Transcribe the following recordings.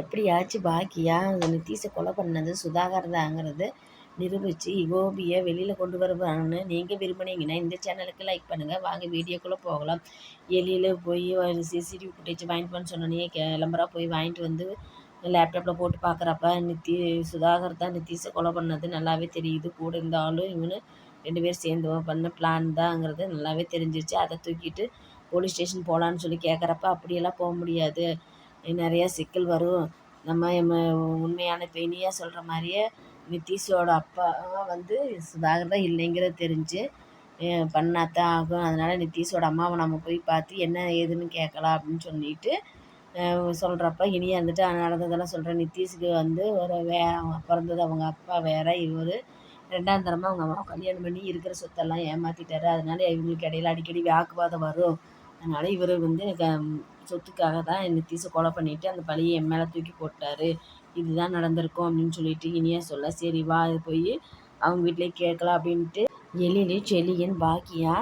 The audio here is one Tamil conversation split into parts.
எப்படியாச்சும் பாக்கியா? நித்தீஷை கொலை பண்ணது சுதாகர் தாங்கிறது நிரூபித்து கோபியை வெளியில் கொண்டு வருவான்னு நீங்கள் விரும்புனீங்கன்னா இந்த சேனலுக்கு லைக் பண்ணுங்கள் வாங்க வீடியோக்குள்ளே போகலாம். எலியில் போய் ஒரு சிசிடிவி ஃபுட்டேஜ் வாங்கிட்டு வந்து சொன்னோன்னே கிளம்புறா போய் வாங்கிட்டு வந்து லேப்டாப்பில் போட்டு பார்க்குறப்ப நித்தி சுதாகர் தான் நித்தீஷை கொலை பண்ணது. நல்லாவே தெரியுது. கூட இருந்தாலும் இவனு ரெண்டு பேரும் சேர்ந்து பண்ண பிளான் தாங்கிறது நல்லாவே தெரிஞ்சிருச்சு. அதை தூக்கிட்டு போலீஸ் ஸ்டேஷன் போகலான்னு சொல்லி கேட்குறப்ப அப்படியெல்லாம் போக முடியாது. நிறையா சிக்கல் வரும். நம்ம உண்மையான இப்போ இனியா சொல்கிற மாதிரியே நித்தீஷோட அப்பா வந்து சுதாகர் தான் இல்லைங்கிறது தெரிஞ்சு பண்ணாதான் ஆகும். அதனால் நித்தீஷோட அம்மாவை நம்ம போய் பார்த்து என்ன ஏதுன்னு கேட்கலாம் அப்படின்னு சொல்லிட்டு சொல்கிறப்ப இனியா இருந்துட்டு நடந்ததெல்லாம் சொல்கிறேன் நித்தீஷுக்கு வந்து ஒரு வே பிறந்தது அவங்க அப்பா வேற இவர் ரெண்டாம் தரமாக அவங்க அம்மாவை கல்யாணம் பண்ணி இருக்கிற சொத்தெல்லாம் ஏமாற்றிட்டாரு அதனால இவங்களுக்கு இடையில அடிக்கடி வாக்குவாதம் வரும். அதனால் இவர் வந்து க சொத்துக்காக தான் நித்தீஷை கொலை பண்ணிவிட்டு அந்த பழியை என் மேலே தூக்கி போட்டார். இதுதான் நடந்திருக்கும் அப்படின்னு சொல்லிட்டு இனியா சொல்ல சரி வா போய் அவங்க வீட்டிலே கேட்கலாம் அப்படின்ட்டு எழிலி செலியன் பாக்கியா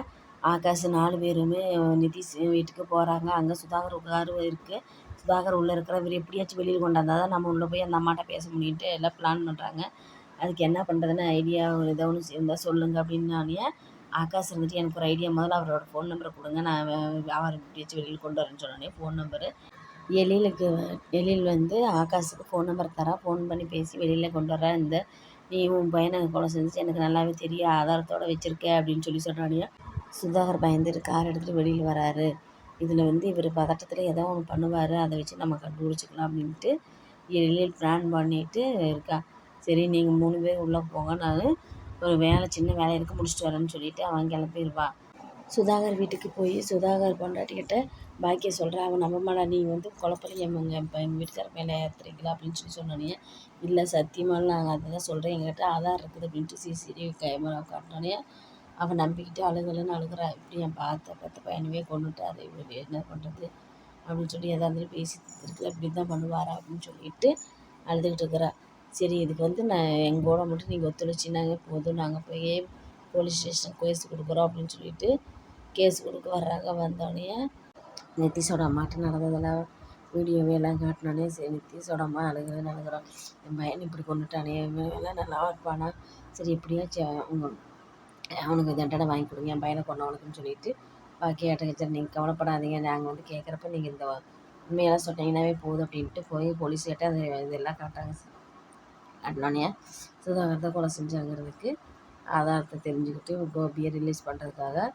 ஆகாஷ் நாலு பேருமே நிதிஷ் வீட்டுக்கு போகிறாங்க அங்கே சுதாகர் உட்காரு இருக்குது சுதாகர் உள்ளே இருக்கிறவர் எப்படியாச்சும் வெளியில் கொண்டாந்தா தான் நம்ம உள்ளே போய் அந்த அம்மாட்ட பேச முடியும்ட்டு எல்லாம் பிளான் பண்ணுறாங்க அதுக்கு என்ன பண்ணுறதுன்னு ஐடியா ஒரு ஏதோ ஒன்று இருந்தால் சொல்லுங்கள் அப்படின்னாலே ஆகாஷ் இருந்துட்டு எனக்கு ஒரு ஐடியா முதல்ல அவரோட ஃபோன் நம்பரை கொடுங்க. நான் வியாபாரம் வச்சு வெளியில் கொண்டு வரேன்னு சொன்னோடனே ஃபோன் நம்பரு எழிலுக்கு எழில் வந்து ஆகாஷுக்கு ஃபோன் நம்பர் தரா ஃபோன் பண்ணி பேசி வெளியில் கொண்டு வர இந்த நீ உன் பையனை கொலை செஞ்சு எனக்கு நல்லாவே தெரியும் ஆதாரத்தோடு வச்சுருக்க அப்படின்னு சொல்லி சொல்கிறானியா சுதாகர் பயந்துட்டு கார் எடுத்துகிட்டு வெளியில் வராரு. இதில் வந்து இவர் பதட்டத்தில் ஏதோ ஒன்று பண்ணுவார். அதை வச்சு நம்ம கண்டுபிடிச்சிக்கலாம் அப்படின்ட்டு எழில் பிளான் பண்ணிட்டு இருக்கா. சரி நீங்கள் மூணு பேர் உள்ளே போங்க நான் ஒரு வேலை சின்ன வேலை இருக்குது முடிச்சுட்டு வரேன்னு சொல்லிட்டு அவன் கிளம்பிடுவா சுதாகர் வீட்டுக்கு போய் சுதாகர் பொண்டாட்டிக்கிட்ட பாக்கிய சொல்கிறேன் அவன் நம்ப மாட்டா நீ வந்து குழப்பலையும் எங்கள் இப்போ எங்கள் வீட்டுக்கார மேலே ஏற்றுறீங்களா அப்படின்னு சொல்லி சொன்னோடனே இல்லை சத்தியமாக நாங்கள் அதை தான் சொல்கிறேன் எங்கள்கிட்ட ஆதார் இருக்குது அப்படின்ட்டு சிசிடிவி கேமரா காட்டினோடனே அவன் நம்பிக்கிட்டு அழுகலன்னு அழுகிறா. இப்படி என் பார்த்த பார்த்த பையனவே கொண்டுட்டாரு இவர் என்ன பண்ணுறது அப்படின்னு சொல்லி எதாக இருந்தாலும் பேசி இருக்குல்ல இப்படி தான் பண்ணுவாரா அப்படின்னு சொல்லிட்டு அழுதுகிட்டு இருக்கிறா. சரி இதுக்கு வந்து நான் எங்கூட மட்டும் நீங்கள் ஒத்துழைச்சினாங்க போதும். நாங்கள் போய் போலீஸ் ஸ்டேஷன் கேஸ் கொடுக்குறோம் அப்படின்னு சொல்லிட்டு கேஸ் கொடுக்க வர்றாங்க. வந்தோடனே நிதிஷோட அம்மாட்ட நடந்ததெல்லாம் வீடியோவே எல்லாம் காட்டினோடனே சரி நிதிஷோட அம்மா அழுகுறேன்னு அழுகுறோம். என் பையன் இப்படி கொண்டுட்டானே எல்லாம் நல்லா இருப்பானா சரி இப்படியாச்சும் அவங்க அவனுக்கு தண்டனை வாங்கி கொடுங்க என் பையனை கொண்டவனுக்குன்னு சொல்லிட்டு பாக்கி சரி நீங்கள் கவலைப்படாதீங்க. நாங்கள் வந்து கேட்குறப்ப நீங்கள் இந்த உண்மையெல்லாம் சொன்னீங்கன்னாவே போதும் அப்படின்ட்டு போய் போலீஸ் கேட்டால் அது இதெல்லாம் காட்டாங்க காட்டினோடனே சுதாகரத்தை கொலை செஞ்சாங்கிறதுக்கு ஆதாரத்தை தெரிஞ்சுக்கிட்டு கோபியை ரிலீஸ் பண்ணுறதுக்காக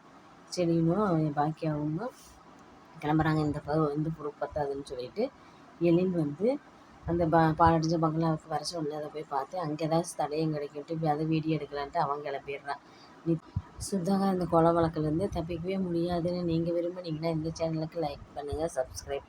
செடியும் பாக்கியாவும் கிளம்புறாங்க. இந்த ப இந்த ப்ரூஃப் பத்தாதுன்னு சொல்லிட்டு எழில் வந்து அந்த ப பாலடிஞ்ச பங்களாவுக்கு வர சொல்லி அதை போய் பார்த்து அங்கே ஏதாவது தடையும் கிடைக்கிட்டு அதை வீடியோ எடுக்கலான்ட்டு அவன் கிளம்பிடுறான். நீ சுத்தமாக இந்த கொலை வழக்கிலேருந்து தப்பிக்கவே முடியாதுன்னு நீங்கள் விரும்புனீங்கன்னா இந்த சேனலுக்கு லைக் பண்ணுங்கள் சப்ஸ்கிரைப்